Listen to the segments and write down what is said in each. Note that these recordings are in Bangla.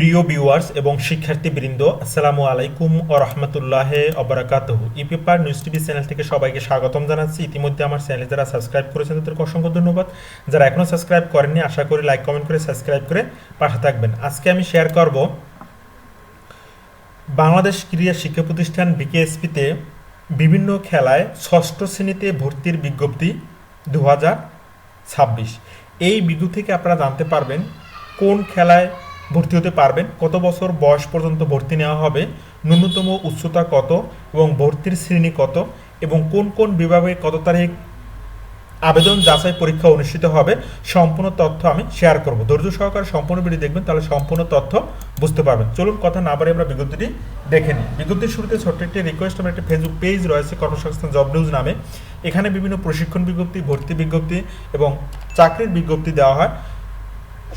প্রিয় ভিউয়ার্স এবং শিক্ষার্থীবৃন্দ, আসসালামু আলাইকুম ও রহমতুল্লাহ অবরাকাতহ e paper news TV channel থেকে সবাইকে স্বাগতম জানাচ্ছি। ইতিমধ্যে আমার চ্যানেলে যারা সাবস্ক্রাইব করেছেন, তাদেরকে অসংখ্য ধন্যবাদ। যারা এখনও সাবস্ক্রাইব করেননি, আশা করি লাইক কমেন্ট করে সাবস্ক্রাইব করে পাশে থাকবেন। আজকে আমি শেয়ার করব বাংলাদেশ ক্রীড়া শিক্ষা প্রতিষ্ঠান বিকেএসপিতে বিভিন্ন খেলায় ষষ্ঠ শ্রেণীতে ভর্তির বিজ্ঞপ্তি দু হাজার ছাব্বিশ। এই বিজ্ঞপ্তি থেকে আপনারা জানতে পারবেন কোন খেলায় ভর্তি হতে পারবেন। কত বছর বয়স পর্যন্ত ভর্তি নেওয়া হবে? ন্যূনতম উচ্চতা কত এবং ভর্তির শ্রেণি কত এবং কোন কোন বিভাগে কত তারিখ আবেদন যাচাই পরীক্ষা অনুষ্ঠিত হবে, সম্পূর্ণ তথ্য আমি শেয়ার করব। ধৈর্য সহকারে সম্পূর্ণ ভিডিও দেখবেন, তাহলে সম্পূর্ণ তথ্য বুঝতে পারবেন। চলুন কথা না বাড়ি আমরা বিজ্ঞপ্তিটি দেখে নিই। বিজ্ঞপ্তির শুরুতে ছোট্ট একটি রিকোয়েস্ট আমার একটি ফেসবুক পেজ রয়েছে, কর্মসংস্থান জব নিউজ নামে। এখানে বিভিন্ন প্রশিক্ষণ বিজ্ঞপ্তি, ভর্তি বিজ্ঞপ্তি এবং চাকরির বিজ্ঞপ্তি দেওয়া হয়।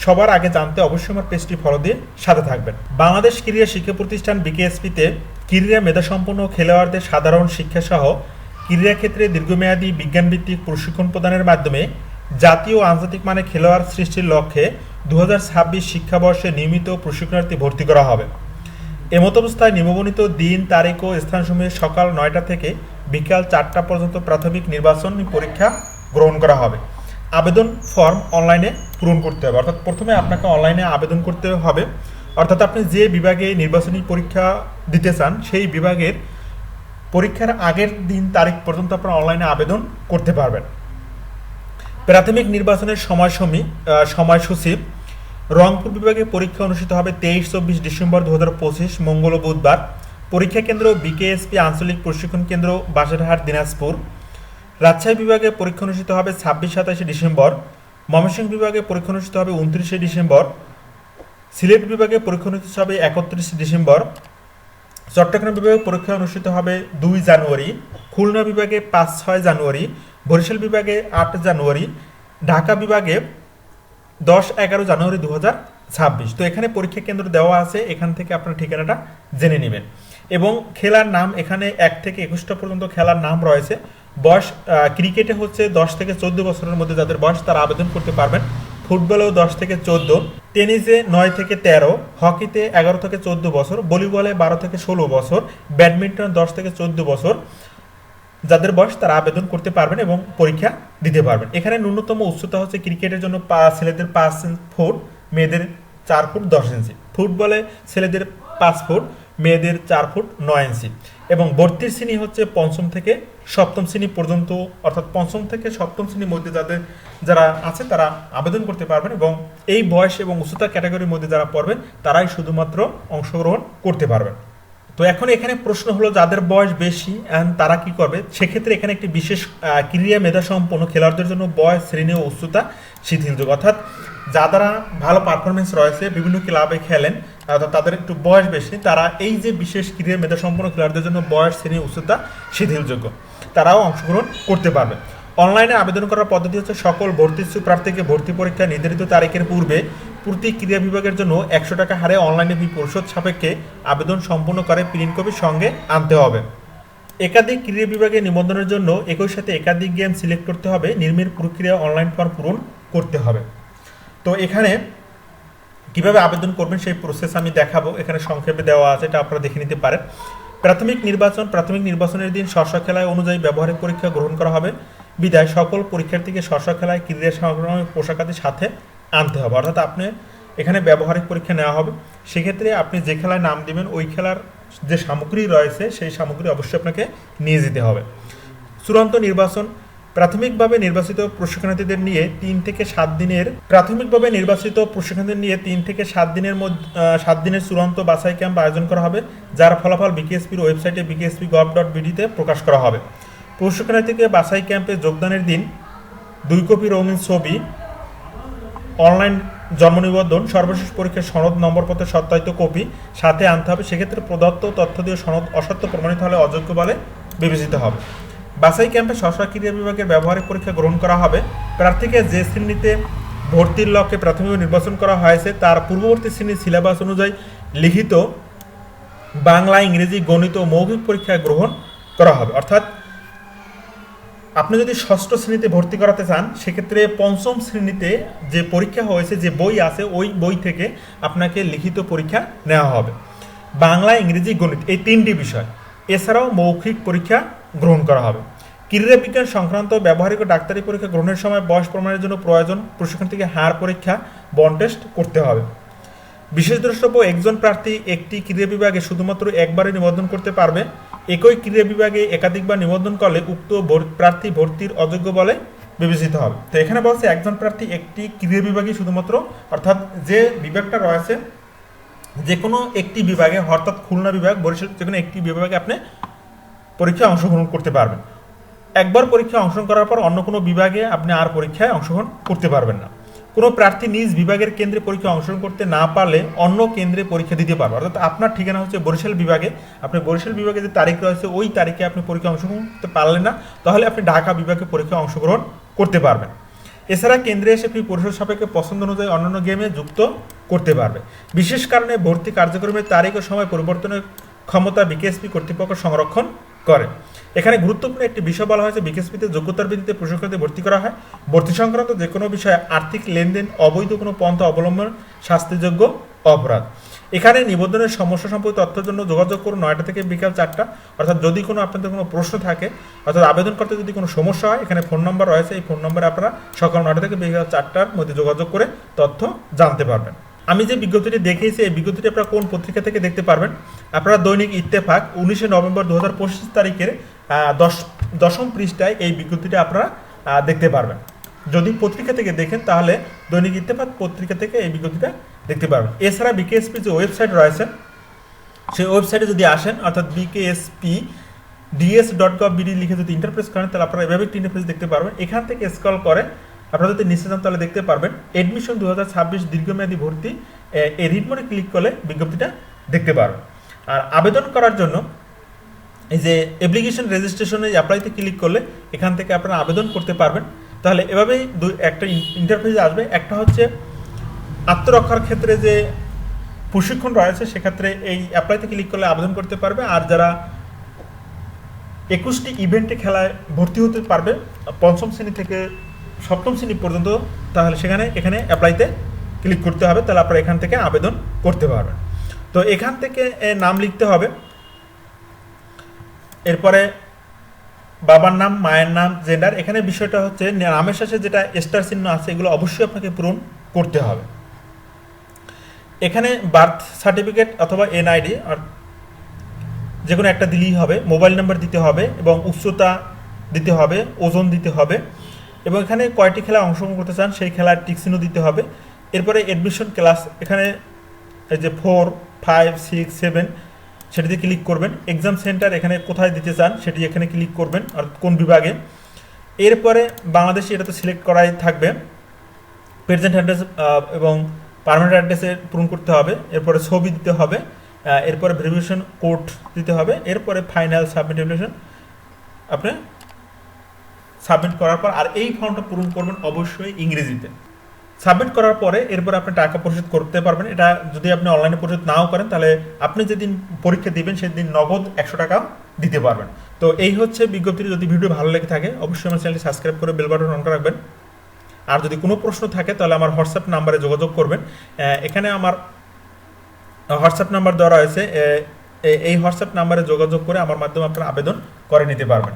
সবার আগে জানতে অবশ্যই আমার পেজটি ফলো দিয়ে সাথে থাকবেন। বাংলাদেশ ক্রীড়া শিক্ষা প্রতিষ্ঠান বিকেএসপিতে ক্রীড়া মেধাসম্পন্ন খেলোয়াড়দের সাধারণ শিক্ষা সহ ক্রীড়া ক্ষেত্রে দীর্ঘমেয়াদী বিজ্ঞানভিত্তিক প্রশিক্ষণ প্রদানের মাধ্যমে জাতীয় আন্তর্জাতিক মানে খেলোয়াড় সৃষ্টির লক্ষ্যে দু হাজার ছাব্বিশ শিক্ষাবর্ষে নিয়মিত প্রশিক্ষণার্থী ভর্তি করা হবে। এমত অবস্থায় নিম্নবর্ণিত দিন, তারিখ ও স্থানসমূহে সকাল নয়টা থেকে বিকাল চারটা পর্যন্ত প্রাথমিক নির্বাচন পরীক্ষা গ্রহণ করা হবে। আবেদন ফর্ম অনলাইনে পূরণ করতে হবে। অর্থাৎ প্রথমে আপনাকে অনলাইনে আবেদন করতে হবে। অর্থাৎ আপনি যে বিভাগে নির্বাচনী পরীক্ষা দিতে চান, সেই বিভাগের পরীক্ষার আগের দিন তারিখ পর্যন্ত আপনারা অনলাইনে আবেদন করতে পারবেন। প্রাথমিক নির্বাচনের সময়সমী সময়সূচি, রংপুর বিভাগে পরীক্ষা অনুষ্ঠিত হবে তেইশ, চব্বিশ ডিসেম্বর দু হাজার পঁচিশ, মঙ্গল বুধবার। পরীক্ষা কেন্দ্র বিকেএসপি, আঞ্চলিক প্রশিক্ষণ কেন্দ্র বাসেরহাট দিনাজপুর। রাজশাহী বিভাগে পরীক্ষা অনুষ্ঠিত হবে ছাব্বিশ, সাতাশে ডিসেম্বর। ময়মনসিংহ বিভাগে পরীক্ষা অনুষ্ঠিত হবে উনত্রিশে ডিসেম্বর। সিলেট বিভাগে পরীক্ষা অনুষ্ঠিত হবে একত্রিশে ডিসেম্বর। চট্টগ্রাম বিভাগে পরীক্ষা অনুষ্ঠিত হবে দুই জানুয়ারি। খুলনা বিভাগে পাঁচ, ছয় জানুয়ারি। বরিশাল বিভাগে আট জানুয়ারি। ঢাকা বিভাগে দশ, এগারো জানুয়ারি দু হাজার ছাব্বিশ। তো এখানে পরীক্ষা কেন্দ্র দেওয়া আছে, এখান থেকে আপনার ঠিকানাটা জেনে নেবেন। এবং খেলার নাম এখানে এক থেকে একুশটা পর্যন্ত খেলার নাম রয়েছে। বয়স ক্রিকেটে হচ্ছে দশ থেকে চোদ্দ বছরের মধ্যে যাদের বয়স, তারা আবেদন করতে পারবেন। ফুটবলেও দশ থেকে চোদ্দ, টেনিসে নয় থেকে তেরো, হকিতে এগারো থেকে চোদ্দ বছর, ভলিবলে বারো থেকে ষোলো বছর, ব্যাডমিন্টন দশ থেকে চোদ্দ বছর। যাদের বয়স, তারা আবেদন করতে পারবেন এবং পরীক্ষা দিতে পারবেন। এখানে ন্যূনতম উচ্চতা হচ্ছে ক্রিকেটের জন্য পা- ছেলেদের পাঁচ ফুট, মেয়েদের চার ফুট দশ ইঞ্চি। ফুটবলে ছেলেদের পাঁচ ফুট, মেয়েদের চার ফুট, নয় ইঞ্চি। এবং ভর্তির শ্রেণি হচ্ছে পঞ্চম থেকে সপ্তম শ্রেণি পর্যন্ত, অর্থাৎ পঞ্চম থেকে সপ্তম শ্রেণির মধ্যে যাদের যারা আছে তারা আবেদন করতে পারবেন এবং এই বয়স এবং উচ্চতা ক্যাটাগরির মধ্যে যারা পড়বেন, তারাই শুধুমাত্র অংশগ্রহণ করতে পারবেন। তো এখন এখানে প্রশ্ন হলো, যাদের বয়স বেশি and তারা কি করবে? সেক্ষেত্রে এখানে একটি বিশেষ ক্রীড়া মেধা সম্পন্ন খেলোয়াড়দের জন্য বয়স, শ্রেণি ও উচ্চতা শিথিলযোগ অর্থাৎ যারা ভালো পারফরমেন্স রয়েছে, বিভিন্ন ক্লাবে খেলেন অর্থাৎ তাদের একটু বয়স বেশি, তারা এই যে বিশেষ ক্রীড়া মেধা সম্পন্ন খেলোয়াড়দের জন্য বয়স, শ্রেণি, উচ্চতা শিথিলযোগ্য। তারাও অংশগ্রহণ করতে পারবে। অনলাইনে আবেদন করার পদ্ধতি হচ্ছে সকল ভর্তি ইচ্ছুক প্রার্থীকে ভর্তি পরীক্ষা নির্ধারিত তারিখের পূর্বে প্রতি ক্রীড়া বিভাগের জন্য একশো টাকা হারে অনলাইনে ফি পরিশোধ সাপেক্ষে আবেদন সম্পূর্ণ করে প্রিন্ট কপি সঙ্গে আনতে হবে। একাধিক ক্রীড়া বিভাগে নিবন্ধনের জন্য একই সাথে একাধিক গেম সিলেক্ট করতে হবে। নির্মের প্রক্রিয়া অনলাইন ফর্ম পূরণ করতে হবে। তো এখানে কীভাবে আবেদন করবেন সেই প্রসেস আমি দেখাবো। এখানে সংক্ষেপে দেওয়া আছে, এটা আপনারা দেখে নিতে পারেন। প্রাথমিক নির্বাচন, প্রাথমিক নির্বাচনের দিন স্ব খেলায় অনুযায়ী ব্যবহারিক পরীক্ষা গ্রহণ করা হবে। বিদায় সকল পরীক্ষার্থীকে স্ব খেলায় ক্রীড়া সংগ্রামী পোশাকাদি সাথে আনতে হবে। অর্থাৎ আপনি এখানে ব্যবহারিক পরীক্ষা নেওয়া হবে। সেক্ষেত্রে আপনি যে খেলায় নাম দিবেন, ওই খেলার যে সামগ্রী রয়েছে, সেই সামগ্রী অবশ্যই আপনাকে নিয়ে যেতে হবে। চূড়ান্ত নির্বাচন প্রাথমিকভাবে নির্বাচিত প্রশিক্ষণার্থীদের নিয়ে তিন থেকে সাত দিনের, প্রাথমিকভাবে নির্বাচিত প্রশিক্ষণার্থীদের নিয়ে তিন থেকে সাত দিনের মধ্যে সাত দিনের চূড়ান্ত বাছাই ক্যাম্প আয়োজন করা হবে, যার ফলাফল বিকেএসপির ওয়েবসাইটে বিকেএসপি গভ ডট বিডিতে প্রকাশ করা হবে। প্রশিক্ষণার্থীকে বাছাই ক্যাম্পে যোগদানের দিন দুই কপি রঙিন ছবি, অনলাইন জন্ম নিবন্ধন, সর্বশেষ পরীক্ষার সনদ, নম্বরপত্রের সত্যায়িত কপি সাথে আনতে হবে। সেক্ষেত্রে প্রদত্ত তথ্য দিয়ে সনদ অসত্য প্রমাণিত হলে অযোগ্য বলে বিবেচিত হবে। বাছাই ক্যাম্পে স্বশা ক্রীড়া বিভাগের ব্যবহারিক পরীক্ষা গ্রহণ করা হবে। প্রার্থীকে যে শ্রেণীতে ভর্তির লক্ষ্যে প্রাথমিক নির্বাচন করা হয়েছে, তার পূর্ববর্তী শ্রেণির সিলেবাস অনুযায়ী লিখিত বাংলা, ইংরেজি, গণিত ও মৌখিক পরীক্ষা গ্রহণ করা হবে। অর্থাৎ আপনি যদি ষষ্ঠ শ্রেণীতে ভর্তি করাতে চান, সেক্ষেত্রে পঞ্চম শ্রেণীতে যে পরীক্ষা হয়েছে, যে বই আছে, ওই বই থেকে আপনাকে লিখিত পরীক্ষা নেওয়া হবে। বাংলা, ইংরেজি, গণিত এই তিনটি বিষয়। এছাড়াও মৌখিক পরীক্ষা গ্রহণ করা হবে। ক্রীড়া বিজ্ঞান সংক্রান্ত ব্যবহারিক ডাক্তারি পরীক্ষা গ্রহণের সময় বয়স প্রমাণের জন্য প্রয়োজন, প্রশিক্ষণ থেকে হার পরীক্ষা বন টেস্ট করতে হবে। বিশেষ দ্রষ্টব্য, একজন প্রার্থী একটি ক্রীড়া বিভাগে শুধুমাত্র একবারে নিবন্ধন করতে পারবে। একই ক্রীড়া বিভাগে একাধিকবার নিবন্ধন করলে উক্ত প্রার্থী ভর্তির অযোগ্য বলে বিবেচিত হবে। তো এখানে বলছে, একজন প্রার্থী একটি ক্রীড়া বিভাগে শুধুমাত্র, অর্থাৎ যে বিভাগটা রয়েছে যে কোনো একটি বিভাগে, অর্থাৎ খুলনা বিভাগ, বরিশাল যে কোনো একটি বিভাগে আপনি পরীক্ষায় অংশগ্রহণ করতে পারবেন। একবার পরীক্ষায় অংশগ্রহণ করার পর অন্য কোনো বিভাগে আপনি আর পরীক্ষায় অংশগ্রহণ করতে পারবেন না। কোনো প্রার্থী নিজ বিভাগের কেন্দ্রে পরীক্ষায় অংশগ্রহণ করতে না পারলে অন্য কেন্দ্রে পরীক্ষা দিতে পারবে। অর্থাৎ আপনার ঠিকানা হচ্ছে বরিশাল বিভাগে। আপনি বরিশাল বিভাগে যে তারিখ রয়েছে, ওই তারিখে আপনি পরীক্ষায় অংশগ্রহণ করতে পারলেন না, তাহলে আপনি ঢাকা বিভাগে পরীক্ষায় অংশগ্রহণ করতে পারবেন। এছাড়া কেন্দ্রে এসে ফি পরিশোধ সাপেক্ষে পছন্দ অনুযায়ী অন্যান্য গেমে যুক্ত করতে পারবে। বিশেষ কারণে ভর্তি কার্যক্রমের তারিখ ও সময় পরিবর্তনের ক্ষমতা বিকেএসপি কর্তৃপক্ষ সংরক্ষণ করে। এখানে গুরুত্বপূর্ণ একটি বিষয় বলা হয়েছে, বিকেএসপিতে যোগ্যতার ভিত্তিতে প্রশিক্ষণে ভর্তি করা হয়। ভর্তি সংক্রান্ত যে কোনো বিষয়ে আর্থিক লেনদেন, অবৈধ কোনো পন্থা অবলম্বন, শাস্তিযোগ্য অপরাধ। এখানে নিবন্ধনের সমস্যা সম্পর্কিত তথ্যের জন্য যোগাযোগ করুন নয়টা থেকে বিকাল চারটা। অর্থাৎ যদি কোনো আপনাদের কোনো প্রশ্ন থাকে, অর্থাৎ আবেদন করতে যদি কোনো সমস্যা হয়, এখানে ফোন নাম্বার রয়েছে। এই ফোন নাম্বারে আপনারা সকাল নয়টা থেকে বিকাল চারটার মধ্যে যোগাযোগ করে তথ্য জানতে পারবেন। আমি যে বিজ্ঞপ্তিটি দেখিয়েছি, এই বিজ্ঞপ্তিটি আপনারা কোন পত্রিকা থেকে দেখতে পারবেন? আপনারা দৈনিক ইত্তেফাক, উনিশে নভেম্বর দু হাজার পঁচিশ তারিখের দশ, দশম পৃষ্ঠায় এই বিজ্ঞপ্তিটি আপনারা দেখতে পারবেন। যদি পত্রিকা থেকে দেখেন, তাহলে দৈনিক ইত্তেফাক পত্রিকা থেকে এই বিজ্ঞপ্তিটা দেখতে পারবেন। এছাড়া বিকেএসপি যে ওয়েবসাইট রয়েছে, সেই ওয়েবসাইটে যদি আসেন, অর্থাৎ BKSP DS dot gov BD লিখে যদি ইন্টারপ্রেস করেন, তাহলে আপনারা এভাবে একটি ইন্টারপ্রেস দেখতে পারবেন। এখান থেকে স্ক্রল করে আপনারা যদি নিচে যান তাহলে দেখতে পারবেন এডমিশন দু হাজার ছাব্বিশ দীর্ঘমেয়াদী ভর্তি এই রিড মোডে ক্লিক করলে বিজ্ঞপ্তিটা দেখতে পারবেন আর আবেদন করার জন্য এই যে অ্যাপ্লিকেশন রেজিস্ট্রেশনে অ্যাপ্লাইতে ক্লিক করলে এখান থেকে আপনারা আবেদন করতে পারবেন। তাহলে এভাবেই দুই একটা ইন্টারফেস আসবে। একটা হচ্ছে আত্মরক্ষার ক্ষেত্রে যে প্রশিক্ষণ রয়েছে, সেক্ষেত্রে এই অ্যাপ্লাইতে ক্লিক করলে আবেদন করতে পারবে। আর যারা একুশটি ইভেন্টে খেলায় ভর্তি হতে পারবে, পঞ্চম শ্রেণি থেকে সপ্তম শ্রেণি পর্যন্ত, তাহলে সেখানে, এখানে অ্যাপ্লাইতে ক্লিক করতে হবে, তাহলে আপনারা এখান থেকে আবেদন করতে পারবেন। তো এখান থেকে নাম লিখতে হবে। এরপরে বাবার নাম, মায়ের নাম জেন্ডার এখানে বিষয়টা হচ্ছে, নামের শেষে যেটা স্টার চিহ্ন আছে, এগুলো অবশ্যই আপনাকে পূরণ করতে হবে। এখানে বার্থ সার্টিফিকেট অথবা এনআইডি যে কোনো একটা দিলেই হবে মোবাইল নাম্বার দিতে হবে এবং উচ্চতা দিতে হবে, ওজন দিতে হবে। এবং এখানে কয়টি খেলায় অংশগ্রহণ করতে চান, সেই খেলার টিকচিহ্ন দিতে হবে। এরপরে অ্যাডমিশন ক্লাস এখানে এই যে ফোর ফাইভ সিক্স সেভেন সেটিতে ক্লিক করবেন। এক্সাম সেন্টার এখানে কোথায় দিতে চান, সেটি এখানে ক্লিক করবেন, আর কোন বিভাগে। এরপরে বাংলাদেশে এটা তো সিলেক্ট করাই থাকবে। প্রেজেন্ট অ্যাড্রেস এবং পারমানেন্ট অ্যাড্রেসে পূরণ করতে হবে। এরপরে ছবি দিতে হবে এরপরে ভেরিফিকেশন কোড দিতে হবে। এরপরে ফাইনাল সাবমিট অ্যাপ্লিকেশন আপনি সাবমিট করার পর, আর এই ফর্মটা পূরণ করবেন অবশ্যই ইংরেজিতে। সাবমিট করার পরে এরপর আপনি টাকা পরিশোধ করতে পারবেন। এটা যদি আপনি অনলাইনে পরিশোধ নাও করেন, তাহলে আপনি যেদিন পরীক্ষা দিবেন, সেদিন নগদ একশো টাকা দিতে পারবেন। তো এই হচ্ছে বিজ্ঞপ্তিটি। যদি ভিডিও ভালো লেগে থাকে, অবশ্যই আমার চ্যানেলটি সাবস্ক্রাইব করে বেল বাটন অন করে রাখবেন। আর যদি কোনো প্রশ্ন থাকে, তাহলে আমার হোয়াটসঅ্যাপ নাম্বারে যোগাযোগ করবেন। এখানে আমার হোয়াটসঅ্যাপ নাম্বার দেওয়া রয়েছে। এই হোয়াটসঅ্যাপ নাম্বারে যোগাযোগ করে আমার মাধ্যমে আপনারা আবেদন করে নিতে পারবেন।